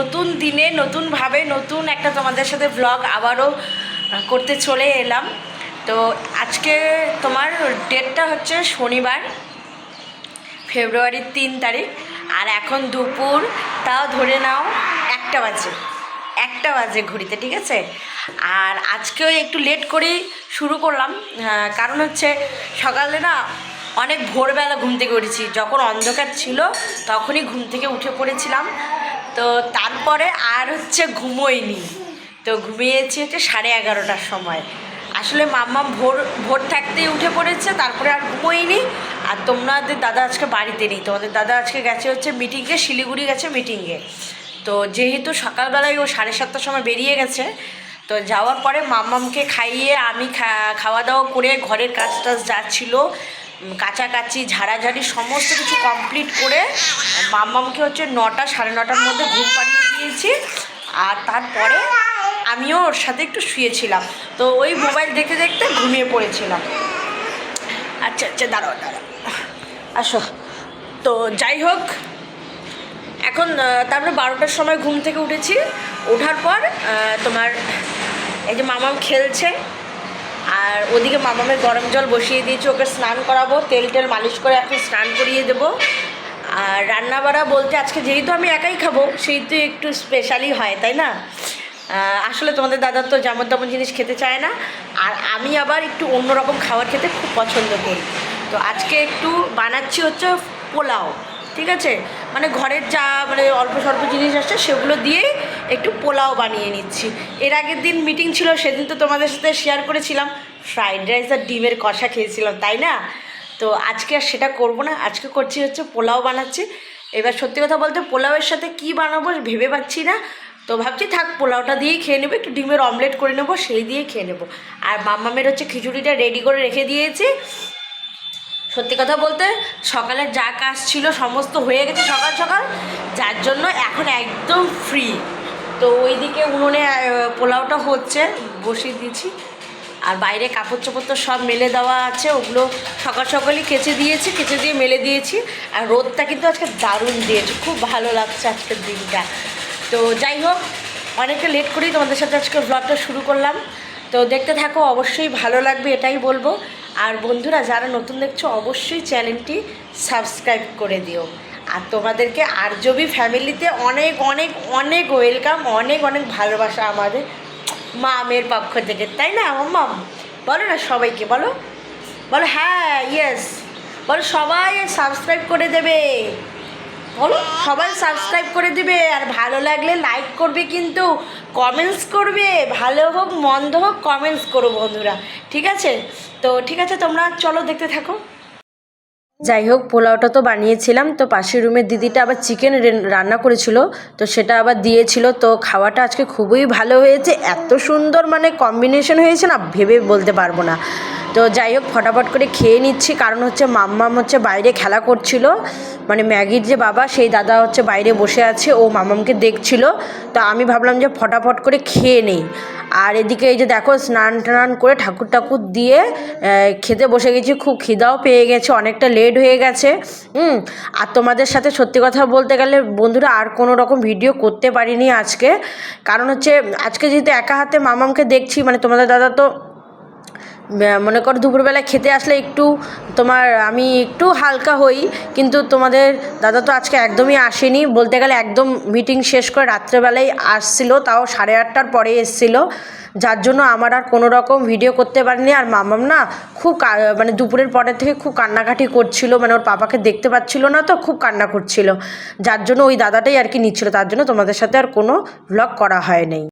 নতুন দিনে, নতুনভাবে নতুন একটা তোমাদের সাথে ব্লগ আবারও করতে চলে এলাম। তো আজকে তোমার ডেটটা হচ্ছে শনিবার, ফেব্রুয়ারির তিন তারিখ। আর এখন দুপুর, তাও ধরে নাও একটা বাজে একটা বাজে ঘড়িতে, ঠিক আছে? আর আজকেও একটু লেট করেই শুরু করলাম কারণ হচ্ছে সকালে না অনেক ভোরবেলা ঘুম থেকে উঠেছি। যখন অন্ধকার ছিল, তখনই ঘুম থেকে উঠে পড়েছিলাম। তো তারপরে আর হচ্ছে ঘুমোইনি তো ঘুমিয়েছি হচ্ছে সাড়ে এগারোটার সময়। আসলে মাম্মা ভোর ভোর থাকতেই উঠে পড়েছে, তারপরে আর ঘুমোইনি আর তোমাদের দাদা আজকে বাড়িতে নেই। তোমাদের দাদা আজকে গেছে হচ্ছে মিটিংয়ে শিলিগুড়ি গেছে মিটিংয়ে তো যেহেতু সকালবেলায় ও সাড়ে সাতটার সময় বেরিয়ে গেছে, তো যাওয়ার পরে মাম্মামকে খাইয়ে আমি খাওয়া দাওয়া করে ঘরের কাজ টাজ যা ছিল কাচাকাচি ঝাড়াঝাড়ি সমস্ত কিছু কমপ্লিট করে মাম্মামকে হচ্ছে নটা, সাড়ে নটার মধ্যে ঘুম পাড়িয়ে দিয়েছি। আর তারপরে আমিও ওর সাথে একটু শুয়েছিলাম। তো ওই মোবাইল দেখতে দেখতে ঘুমিয়ে পড়েছিলাম। আচ্ছা আচ্ছা দাঁড়াও দাঁড়াও। আসো। তো যাই হোক, এখন তারপরে বারোটার সময় ঘুম থেকে উঠেছি। ওঠার পর তোমার এই যে মামাম খেলছে আর ওদিকে মামামের গরম জল বসিয়ে দিয়েছি, ওকে স্নান করাবো, তেল টেল মালিশ করে এখন স্নান করিয়ে দেবো। আর রান্না বাড়া বলতে আজকে যেহেতু আমি একাই খাব, সেহেতু একটু স্পেশালি হয়, তাই না? আসলে তোমাদের দাদার তো যেমন তেমন জিনিস খেতে চায় না, আর আমি আবার একটু অন্যরকম খাবার খেতে খুব পছন্দ করি। তো আজকে একটু বানাচ্ছি হচ্ছে পোলাও, ঠিক আছে? মানে ঘরের যা মানে অল্প স্বল্প জিনিস আসছে সেগুলো দিয়েই একটু পোলাও বানিয়ে নিচ্ছি। এর আগের দিন মিটিং ছিল, সেদিন তো তোমাদের সাথে শেয়ার করেছিলাম। ফ্রাইড রাইস আর ডিমের কষা খেয়েছিলাম, তাই না? তো আজকে আর সেটা করব না, আজকে করছি হচ্ছে পোলাও বানাচ্ছি। এবার সত্যি কথা বলতে পোলাওয়ের সাথে কি বানাবো ভেবে পাচ্ছি না। তো ভাবছি থাক, পোলাওটা দিয়েই খেয়ে নেব, একটু ডিমের অমলেট করে নেব, সেই দিয়ে খেয়ে নেব। আর মাম্মামের হচ্ছে খিচুড়িটা রেডি করে রেখে দিয়েছি। সত্যি কথা বলতে সকালে যা কাজ ছিল, সমস্ত হয়ে গেছে সকাল সকাল। যার জন্য এখন একদম ফ্রি তো ওইদিকে উনুনে পোলাওটা হচ্ছে, বসিয়ে দিয়েছি। আর বাইরে কাপড় চোপড় তো সব মেলে দেওয়া আছে, ওগুলো সকাল সকালই কেচে দিয়েছি, কেচে দিয়ে মেলে দিয়েছি। আর রোদটা কিন্তু আজকে দারুণ দিয়েছে, খুব ভালো লাগছে আজকের দিনটা। তো যাই হোক, অনেকটা লেট করেই তোমাদের সাথে আজকে ব্লগটা শুরু করলাম। তো দেখতে থাকো, অবশ্যই ভালো লাগবে, এটাই বলব। আর বন্ধুরা, যারা নতুন দেখছ, অবশ্যই চ্যানেলটি সাবস্ক্রাইব করে দিও। আর তোমাদেরকে আর আরজবি ফ্যামিলিতে অনেক অনেক অনেক ওয়েলকাম, অনেক অনেক ভালোবাসা আমাদের মামের পক্ষ থেকে, তাই না, আমার মাম? বলো না সবাইকে, বলো। বলো হ্যাঁ ইয়েস বলো, সবাই সাবস্ক্রাইব করে দেবে। বলো, সবাই সাবস্ক্রাইব করে দিবে, আর ভালো লাগলে লাইক করবে কিন্তু কমেন্টস করবে, ভালো হোক, মন্দ হোক কমেন্টস করো বন্ধুরা, ঠিক আছে? তো ঠিক আছে, তোমরা চলো দেখতে থাকো। যাই হোক, পোলাওটা তো বানিয়েছিলাম, তো পাশের রুমের দিদিটা আবার চিকেন রান্না করেছিল, তো সেটা আবার দিয়েছিল, তো খাওয়াটা আজকে খুবই ভালো হয়েছে, এত সুন্দর মানে কম্বিনেশন হয়েছে না, ভেবে বলতে পারব না। তো যাই হোক, ফটাফট করে খেয়ে নিচ্ছি। কারণ হচ্ছে মাম্মাম হচ্ছে বাইরে খেলা করছিল। মানে ম্যাগির যে বাবা, সেই দাদা হচ্ছে বাইরে বসে আছে, ও মামামকে দেখছিল। তো আমি ভাবলাম যে ফটাফট করে খেয়ে নেই। আর এদিকে এই যে দেখো, স্নান টান করে ঠাকুর ঠাকুর দিয়ে খেতে বসে গেছি। খুব খিদাও পেয়ে গেছে, অনেকটা লেট হয়ে গেছে। হুম, আর তোমাদের সাথে সত্যি কথা বলতে গেলে বন্ধুরা আর কোনো রকম ভিডিও করতে পারিনি আজকে। কারণ হচ্ছে, আজকে যেহেতু একা হাতে মামামকে দেখছি মানে তোমাদের দাদা তো মনে করো দুপুরবেলা খেতে আসলে একটু তোমার আমি একটু হালকা হই, কিন্তু তোমাদের দাদা তো আজকে একদমই আসেনি। বলতে গেলে একদম মিটিং শেষ করে রাত্রেবেলায় আসছিল, তাও সাড়ে আটটার পরে এসছিল। যার জন্য আমার আর কোনো রকম ভিডিও করতে পারিনি। আর মামাম না খুব মানে দুপুরের পরের থেকে খুব কান্নাকাটি করছিল মানে ওর পাপাকে দেখতে পাচ্ছিল না তো, খুব কান্না করছিল। যার জন্য ওই দাদাটাই আর কি নিচ্ছিল, তার জন্য তোমাদের সাথে আর কোনো ব্লগ করা হয়নি